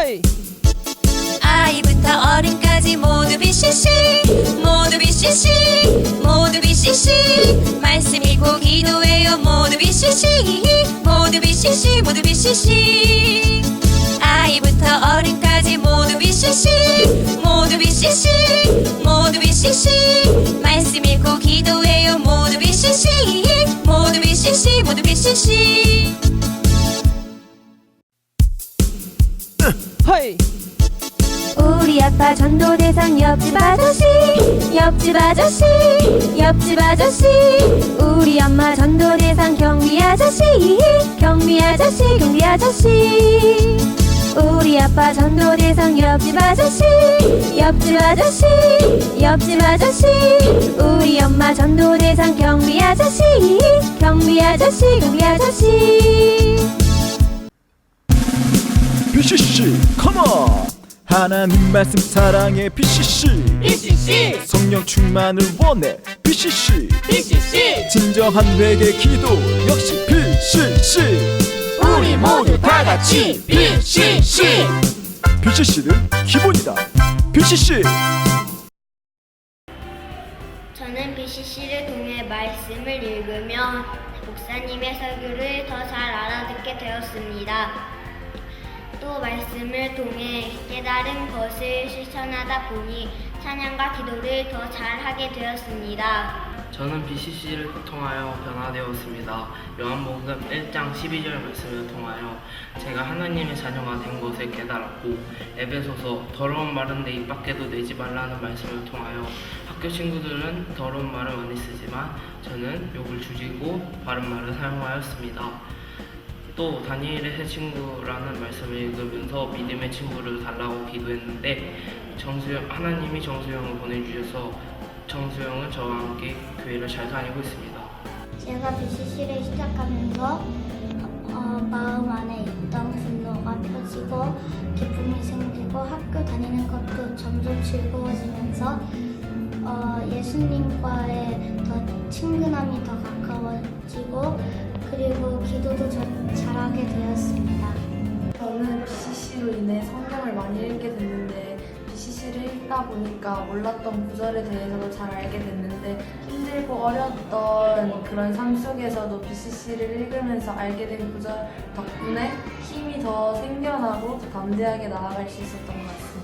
헤이 아이부터 어른까지 모두 BCC 모두 BCC 모두 BCC 말씀이고 기도해요 모두 BCC 모두 BCC 모두 BCC 아이부터 어른까지 모두 BCC 모두 BCC 모두 BCC 말씀이 고기도 해요 모두 BCC 모두 BCC 모두 BCC 하이. 우리 아빠 전도대상 옆집 아저씨 옆집 아저씨 옆집 아저씨. 우리 엄마 전도대상 경비 아저씨 경비 아저씨 경비 아저씨. 우리 아빠 전도대상 옆집 아저씨 옆집 아저씨 옆집 아저씨. 우리 엄마 전도대상 경비 아저씨 경비 아저씨 경비 아저씨 BCC 컴온 하나님 말씀 사랑해 BCC BCC 성령 충만을 원해 BCC BCC 진정한 회개 기도 역시 BCC 우리 모두 다 같이 BCC BCC는 기본이다 BCC 저는 BCC를 통해 말씀을 읽으며 목사님의 설교를 더 잘 알아듣게 되었습니다. 또 말씀을 통해 깨달은 것을 실천하다 보니 찬양과 기도를 더 잘하게 되었습니다. 저는 BCC를 통하여 변화되었습니다. 요한복음 1장 12절 말씀을 통하여 제가 하나님의 자녀가 된 것을 깨달았고 에베소서 더러운 말은 내 입 밖에도 내지 말라는 말씀을 통하여 학교 친구들은 더러운 말을 많이 쓰지만 저는 욕을 줄이고 바른 말을 사용하였습니다. 또 다니엘의 새 친구라는 말씀을 읽으면서 믿음의 친구를 달라고 기도했는데 정수영 하나님이 정수영을 보내주셔서 정수영은 저와 함께 교회를 잘 다니고 있습니다. 제가 BCC를 시작하면서 어, 마음 안에 있던 분노가 펴지고 기쁨이 생기고 학교 다니는 것도 점점 즐거워지면서 어, 예수님과의 더 친근함이 더 가까워지고 그리고 기도도 저, 잘하게 되었습니다. 저는 BCC로 인해 성경을 많이 읽게 됐는데 BCC를 읽다 보니까 몰랐던 구절에 대해서도 잘 알게 됐는데 힘들고 어려웠던 그런 삶 속에서도 BCC를 읽으면서 알게 된 구절 덕분에 힘이 더 생겨나고 더 담대하게 나아갈 수 있었던 것 같습니다.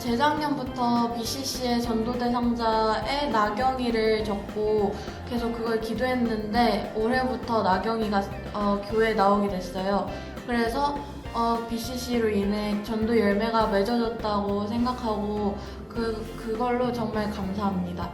재작년부터 BCC의 전도대상자의 나경이를 적고 계속 그걸 기도했는데 올해부터 나경이가 어, 교회에 나오게 됐어요. 그래서 어, BCC로 인해 전도 열매가 맺어졌다고 생각하고 그, 그걸로 정말 감사합니다.